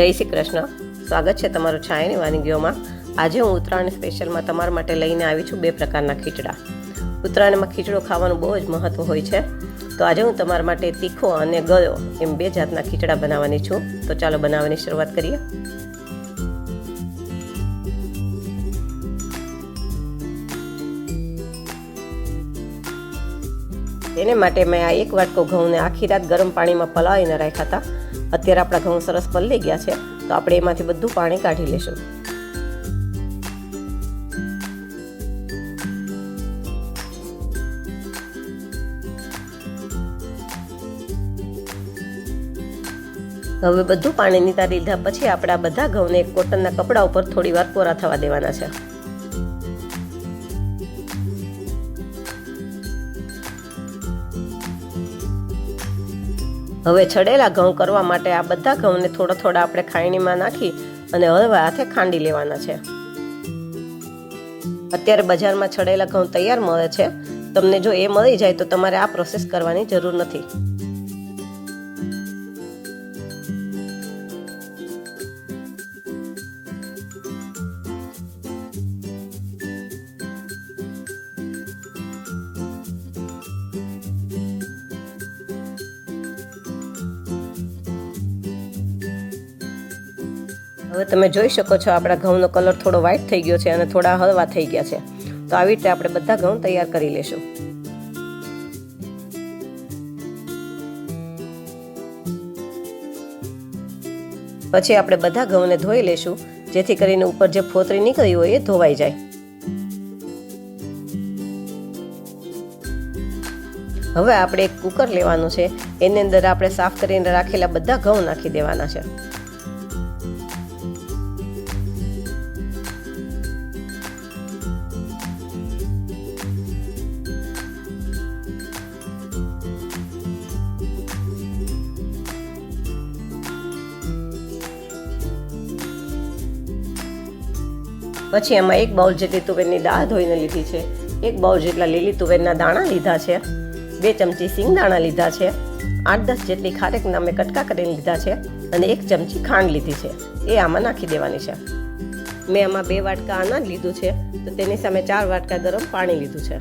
જય શ્રી કૃષ્ણ. સ્વાગત છે તમારું છાયાની વાનગીઓમાં. આજે હું ઉત્તરાયણ સ્પેશિયલમાં તમારા માટે લઈને આવી છું બે પ્રકારના ખીચડા. ઉત્તરાયણમાં ખીચડો ખાવાનું બહુ જ મહત્ત્વ હોય છે. તો આજે હું તમારા માટે તીખો અને ગળ્યો એમ બે જાતના ખીચડા બનાવવાની છું. તો ચાલો બનાવવાની શરૂઆત કરીએ. તેને માટે મેં આ એક વાટકો ઘઉંને આખી રાત ગરમ પાણીમાં પલાળીને રાખ્યા હતા. અત્યારે આપણા ઘઉં સરસ પલળી ગયા છે, તો આપણે એમાંથી બધું પાણી કાઢી લેશું હવે બધું પાણી નીતા લીધા પછી આપણે બધા ઘઉંને કોટનના કપડા ઉપર થોડી વાર કોરા થવા દેવાના છે. હવે છડેલા ઘઉં કરવા માટે આ બધા ઘઉંને થોડા થોડા આપણે ખાયણીમાં નાખી અને હળવા હાથે ખાંડી લેવાના છે. અત્યારે બજારમાં છડેલા ઘઉં તૈયાર મળે છે. તમને જો એ મળી જાય તો તમારે આ પ્રોસેસ કરવાની જરૂર નથી. હવે તમે જોઈ શકો છો આપણા ઘઉંનો કલર થોડો વ્હાઈટ થઈ ગયો છે અને થોડા હળવા થઈ ગયા છે. તો આવી રીતે આપણે બધા ઘઉં તૈયાર કરી લેશું. પછી આપણે બધા ઘઉંને ધોઈ લેશું, જેથી કરીને ઉપર જે ફોતરી નીકળી હોય એ ધોવાઈ જાય. હવે આપણે એક કુકર લેવાનું છે. એની અંદર આપણે સાફ કરીને રાખેલા બધા ઘઉં નાખી દેવાના છે. પછી એમાં એક બાઉલ જેટલી તુવેરની દાળ ધોઈને લીધી છે, એક બાઉલ જેટલા લીલી તુવેરના દાણા લીધા છે, બે ચમચી સિંગ દાણા લીધા છે, આઠ દસ જેટલી ખારેકના મેં કટકા કરીને લીધા છે અને એક ચમચી ખાંડ લીધી છે. એ આમાં નાખી દેવાની છે. મેં આમાં બે વાટકા અનાજ લીધું છે, તો તેની સામે ચાર વાટકા ગરમ પાણી લીધું છે.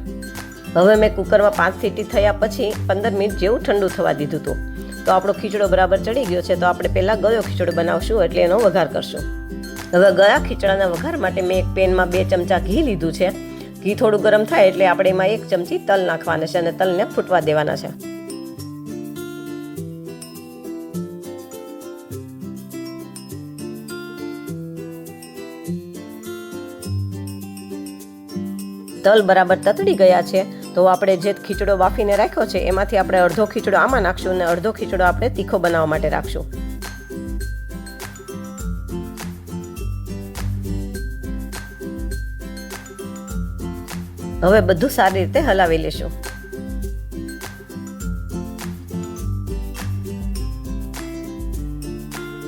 હવે મેં કુકરમાં પાંચ સીટી થયા પછી પંદર મિનિટ જેવું ઠંડુ થવા દીધું હતું. તો આપણો ખીચડો બરાબર ચડી ગયો છે, તો આપણે પહેલાં ગયો ખીચડો બનાવશું એટલે એનો વઘાર કરશું. હવે ગયા ખીચડાના વઘાર માટે મેં એક પેનમાં બે ચમચા ઘી લીધું છે. ઘી થોડું ગરમ થાય એટલે આપણે એમાં એક ચમચી તલ નાખવાના છે અને તલને ફૂટવા દેવાના છે. તલ બરાબર તતડી ગયા છે, તો આપણે જે ખીચડો બાફીને રાખ્યો છે, એમાંથી આપણે અડધો ખીચડો આમાં નાખશું અને અડધો ખીચડો આપણે તીખો બનાવવા માટે રાખશું. હવે બધું સારી રીતે હલાવી લેશું.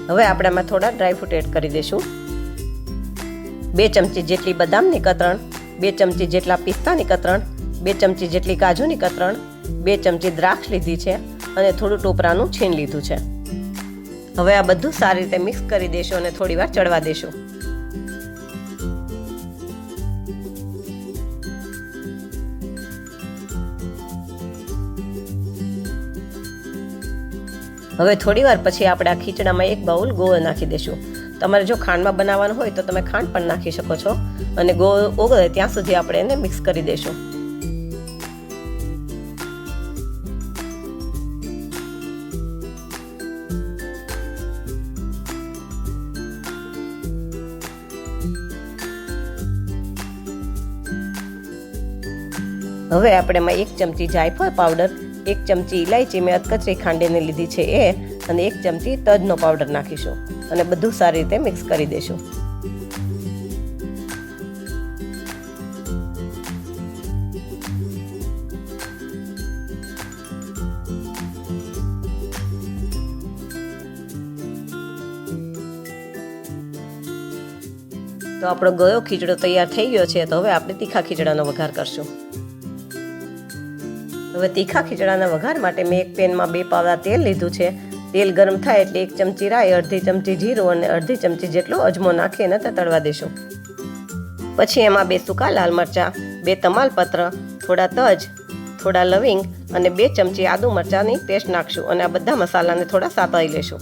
હવે આપણે આમાં થોડા ડ્રાયફ્રૂટ એડ કરી દઈશું. બે ચમચી જેટલી બદામની કતરણ, બે ચમચી જેટલા પિસ્તાની કતરણ, બે ચમચી જેટલી કાજુની કતરણ, બે ચમચી દ્રાક્ષ લીધી છે અને થોડું ટોપરાનું છીણ લીધું છે. હવે આ બધું સારી રીતે મિક્સ કરી દેશું અને થોડીવાર ચડવા દેશું હવે થોડી વાર પછી આપણે આ ખીચડામાં એક બાઉલ ગોળ નાખી દઈશું તમારે જો ખાંડમાં બનાવવાનું હોય તો તમે ખાંડ પણ નાખી શકો છો. અને ગોળ ઓગળે ત્યાં સુધી આપણે એને મિક્સ કરી દઈશું હવે આપણે એમાં એક ચમચી જાયફળ પાવડર એક ચમચી ઇલાયચી મેં અધકચરી ખાંડીને લીધી છે એ, અને એક ચમચી તજનો પાવડર નાખીશું અને બધું સારી રીતે મિક્સ કરી દઈશું તો આપણો ગયો ખીચડો તૈયાર થઈ ગયો છે, તો હવે આપણે તીખા ખીચડાનો વઘાર કરશું. હવે તીખા ખીચડાના વઘાર માટે મેં એક પેનમાં બે પાવડા તેલ લીધું છે. તેલ ગરમ થાય એટલે એક ચમચી રાઈ, અડધી ચમચી જીરું અને અડધી ચમચી જેટલો અજમો નાખી અને તળવા દેશું. પછી એમાં બે સૂકા લાલ મરચાં, બે તમાલપત્ર, થોડા તજ, થોડા લવિંગ અને બે ચમચી આદુ મરચાંની પેસ્ટ નાખશું અને આ બધા મસાલાને થોડા સાતળી લેશું.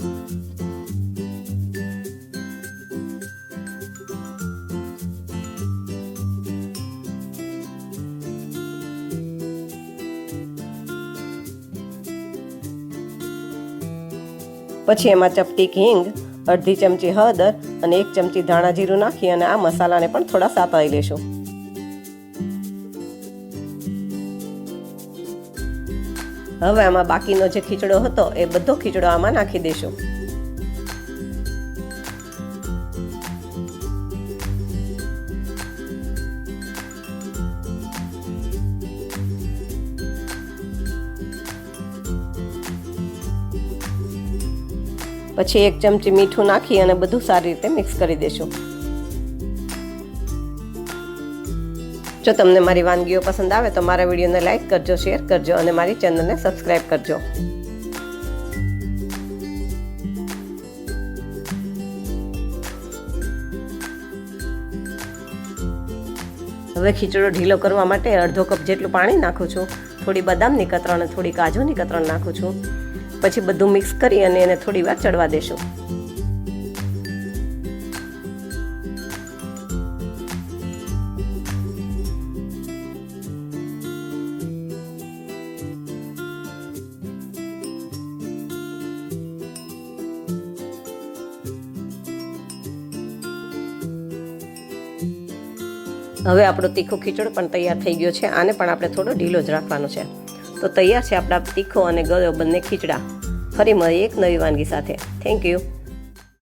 પછી એમાં ચપટી હિંગ અડધી ચમચી હળદર અને એક ચમચી ધાણા જીરું નાખી અને આ મસાલાને પણ થોડા સાતળી લેશું. હવે આમાં બાકીનો જે ખીચડો હતો એ બધો ખીચડો આમાં નાખી દઈશું પછી એક ચમચી મીઠું નાખી અને બધું સારી રીતે મિક્સ કરી દેશું. જો તમને મારી વાનગીઓ પસંદ આવે તો મારા વિડીયોને લાઈક કરજો, શેર કરજો અને મારી ચેનલને સબસ્ક્રાઈબ કરજો. હવે ખીચડો ઢીલો કરવા માટે અડધો કપ જેટલું પાણી નાખું છું. થોડી બદામની કતરણ થોડી કાજુની કતરણ નાખું છું. પછી બધું મિક્સ કરી અને એને થોડી વાર ચડવા દેશું. હવે આપણો તીખો ખીચડો પણ તૈયાર થઈ ગયો છે. આને પણ આપણે થોડો ઢીલો જ રાખવાનો છે. તો તૈયાર છે આપણા તીખો અને ગળ્યો બંને ખીચડા. ફરી મળીએ એક નવી વાનગી સાથે. Thank you